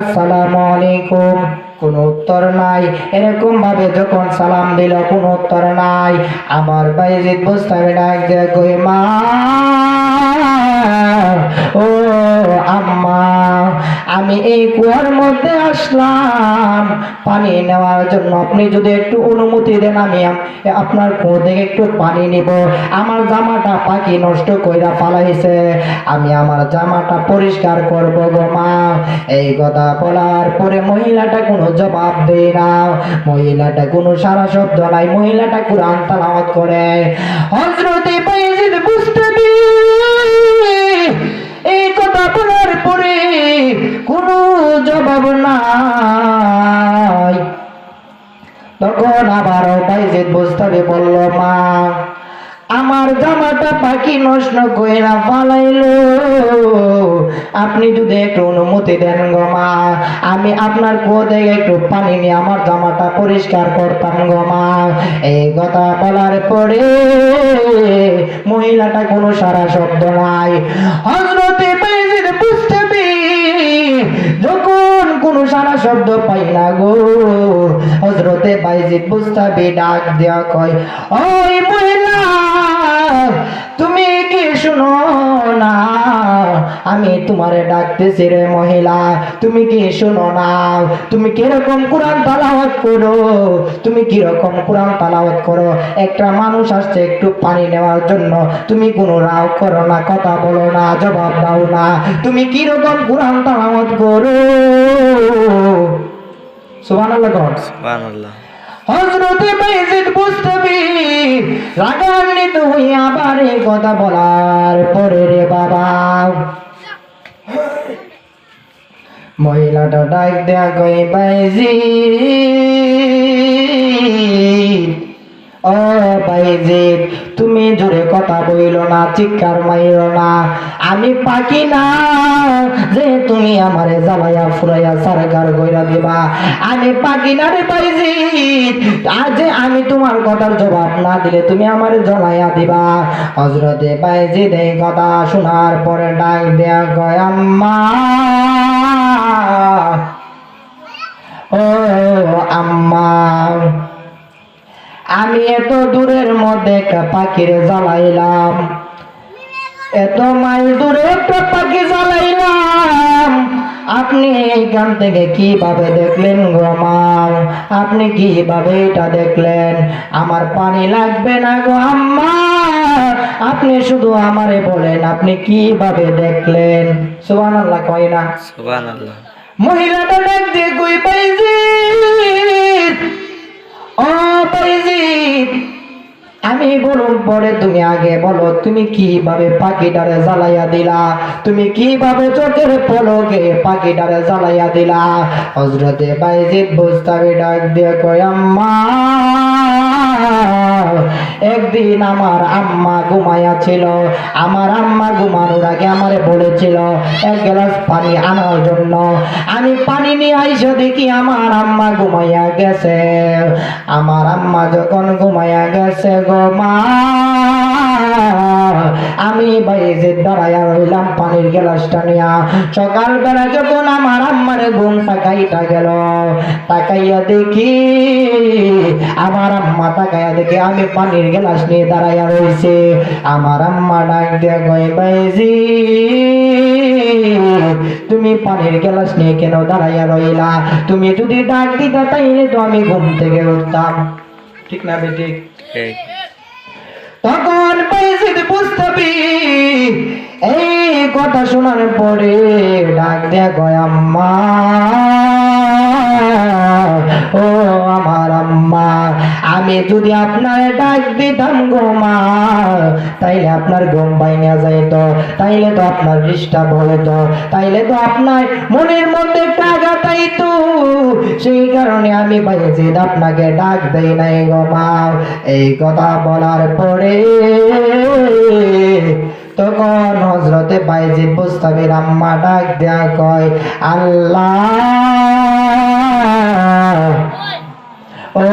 আসসালামু আলাইকুম। কোন উত্তর নাই। এরকম ভাবে যখন সালাম দিল, কোনো উত্তর নাই। আমার বাইরে বুঝতে ডাক দিয়ে কই মা, ও আম্মা। আমি এই কুয়ার মধ্যে আসলাম। পানি নেওয়ার জন্য আপনি যদি একটু অনুমতি দেন, আমি আপনার কুয়ো থেকে একটু পানি নিব। আমার জামাটা পাখি নষ্ট কইরা পালাইছে আমি আমার জামাটা পরিষ্কার করব গো মা। এই কথা বলার পরে মহিলাটা কোনো জবাব দেয় না। মহিলাটা কোনো সারা শব্দ নাই। মহিলাটা কোরআন তালাওয়াত করে। বাইজিদ বুঝতে আমার জামাটা পাখি নষ্ট কইরা পালাইলো আপনি যদি একটু অনুমতি দেন গো মা, আমি আপনার কুয়ো একটু পানি নিয়ে আমার জামাটা পরিষ্কার করতাম গো মা। এই কথা বলার পরে মহিলাটা কোনো সারা শব্দ নাই। হজরতে বুঝতে যখন কোনো সারা শব্দ পাই না গো হজরতে বাইজিদ বুঝতাবি ডাক দেয়া কয়, ওই শুনো না। আমি তোমারে ডাকতেছি রে মহিলা, তুমি কি শুনো না? তুমি কীরকম কোরআন তালাওয়াত করো? তুমি কীরকম কোরআন তালাওয়াত করো? একটা মানুষ আসছে একটু পানি নেওয়ার জন্য। তুমি কোনো রাও করো না, কথা বলো না, জবাব দাও না। তুমি কীরকম কোরআন তালাওয়াত করো? সুবহানাল্লাহ সুবহানাল্লাহ। হজরতে বাইজিদ বুঝতবি রাগান্বিত হইয়া আবার এই কথা বলার পরে রে বাবা। মহিলাটা ডাক দেয়া কই বাইজি ও বাইজিদ, তুমি জোরে কথা বইল না, চিৎকার মাইল না। আমি পাকি না যে তুমি আমারে জ্বালাইয়া ফুরাইয়া সারকার গইরা দিবা। আমি পাকি না রে বাইজিদ আজ আমি তোমার কথার জবাব না দিলে তুমি আমারে জ্বলাইয়া দিবা। হজরতে বাইজিদ এই কথা শোনার পরে ডাক দেয়া কয়, আম্মা, ও আম্মা, আমি এত দূরের মধ্যে পাখির জ্বালাইলাম। এত মাইল দূরে একটা পাখি জ্বালাইলাম। আপনি এইখান থেকে কীভাবে দেখলেন গো আমার? আপনি কীভাবে এটা দেখলেন? আমার পানি লাগবে না গো আম্মা। আপনি শুধু আমারে বলেন আপনি কীভাবে দেখলেন? সুবহানাল্লাহ কয় না। সুবহানাল্লাহ। মহিলাটা ডাক দিয়ে কই পাইছি আমি বলুন পরে তুমি আগে বলো, তুমি কীভাবে পাখিটারে জ্বালাইয়া দিলা? তুমি কীভাবে চোখের পলকে পাখিটারে জ্বালাইয়া দিলা? হজরতে বাইজিদ বুঝতাবে, ডাক দিয়ে কয়, আম্মা! একদিন আমার আম্মা ঘুমাইয়া ছিল। আমার আম্মা ঘুমানোর আগে আমারে বলেছিল, এক গ্লাস পানি আনার জন্য। আমি পানি নিয়ে আইসা দেখি আমার আম্মা ঘুমাইয়া গেছে। আমার আম্মা যখন ঘুমাইয়া গেছে গো মা আমি বাইজে দাঁড়াইয়া রইলাম পানির গ্লাসটা নিয়া। সকালবেলা যখন আমার আম্মার ঘুম তাকাইটা গেল, তাকাইয়া দেখি আমার আম্মা তাকাইয়া দেখি আমি পানির গ্লাস নিয়ে দাঁড়াইয়া রইছে। আমার আম্মা ডাক দিয়ে বাইজি তুমি পানির গ্লাস নিয়ে কেন দাঁড়াইয়া রইলা? তুমি যদি ডাক দিতা তাইলে তো আমি ঘুম থেকে উঠতাম। ঠিক না বেটি? তখন বাইজিদ বুঝতবি এই কথা শোনার পরে ডাক দেখো আম্মা ও আমার আম্মা আমি যদি আপনার ডাক দিতাম গো মা, তাইলে আপনার ঘুম বাইনা যাইতো, তাইলে তো আপনার ডিস্টার্ব হইতো তাইলে তো আপনার মনের মধ্যে আঘাত আইতো সেই কারণে আমি বাইজিদ আপনাকে ডাক দেই নাই গো মা। এই কথা বলার পরে তখন হজরতে বাইজিদ বুস্তাবির আম্মা ডাক দেয়া কয়, আল্লাহ ও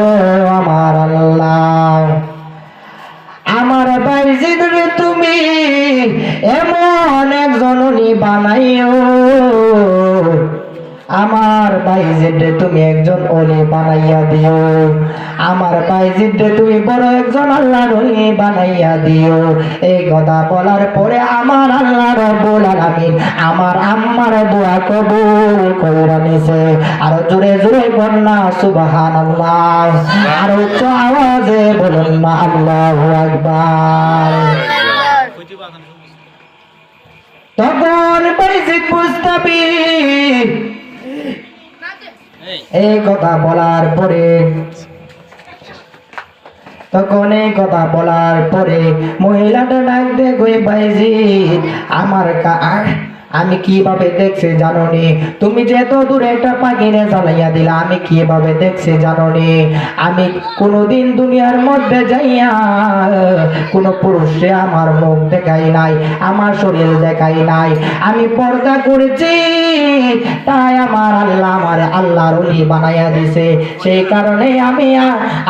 আমার আল্লাহ। আমার বাইজিদ তুমি এমন এক জননী বানাইও। আমার বাইজিদে তুমি একজন অলি বানাইয়া দিও। আমার বাইজিদে তুমি বড় একজন আল্লাহর অলি বানাইয়া দিও। এই কথা বলার পরে আমার আল্লাহ রব্বুল আলামিন আমার আম্মার দোয়া কবুল কইরা নিছে। আর জোরে জোরে কন্যা সুবহানাল্লাহ। আর উচ্চ আওয়াজে বলুন না আল্লাহু আকবার। তখন বাইজিদ মুস্তাফি এই কথা বলার পরে, তখন এই কথা বলার পরে মহিলাটা ডাক দে গই ভাইজি আমার কা আমি কীভাবে দেখছি জাননি? তুমি যে এত দূরে একটা পাখিরে জ্বালাইয়া দিলা, আমি কীভাবে দেখছি জাননি? আমি কোনোদিন দুনিয়ার মধ্যে যাইয়া, কোনো পুরুষে আমার মুখ দেখাই নাই, আমার শরীর দেখাই নাই। আমি পর্দা করেছি, তাই আমার আল্লাহ আমার আল্লাহর অলি বানাইয়া দিছে। সেই কারণে আমি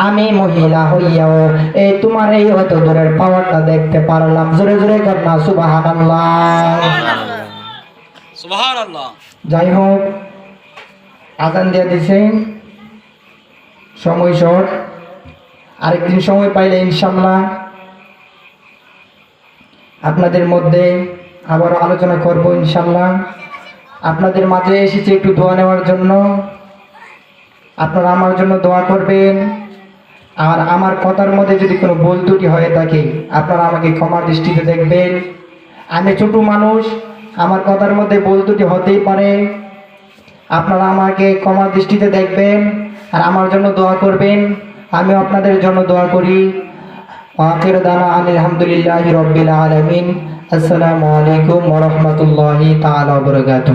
আমি মহিলা হইয়াও এই তোমার এই অত দূরের পাওয়ারটা দেখতে পারলাম। জোরে জোরে কর না, সুবহানাল্লাহ। আল্লাহ যাই হোক আজান দিয়ে দিছে। সময় শর্ট আরেকদিন সময় পাইলে ইনশাল্লাহ আপনাদের মধ্যে আবার আলোচনা করব ইনশাল্লাহ আপনাদের মাঝে এসেছি একটু দোয়া নেওয়ার জন্য। আপনারা আমার জন্য দোয়া করবেন। আর আমার কথার মধ্যে যদি কোনো ভুল ত্রুটি হয়ে থাকে, আপনারা আমাকে ক্ষমার দৃষ্টিতে দেখবেন। আমি ছোট মানুষ আমার কথার মধ্যে ভুল দুটি হতেই পারে। আপনারা আমাকে ক্ষমার দৃষ্টিতে দেখবেন আর আমার জন্য দোয়া করবেন। আমি আপনাদের জন্য দোয়া করি। আখির দানা আলহামদুলিল্লাহ রব্বিল আলমিন। আসসালামু আলাইকুম ওরহমতুল্লাহি তালা বরগাত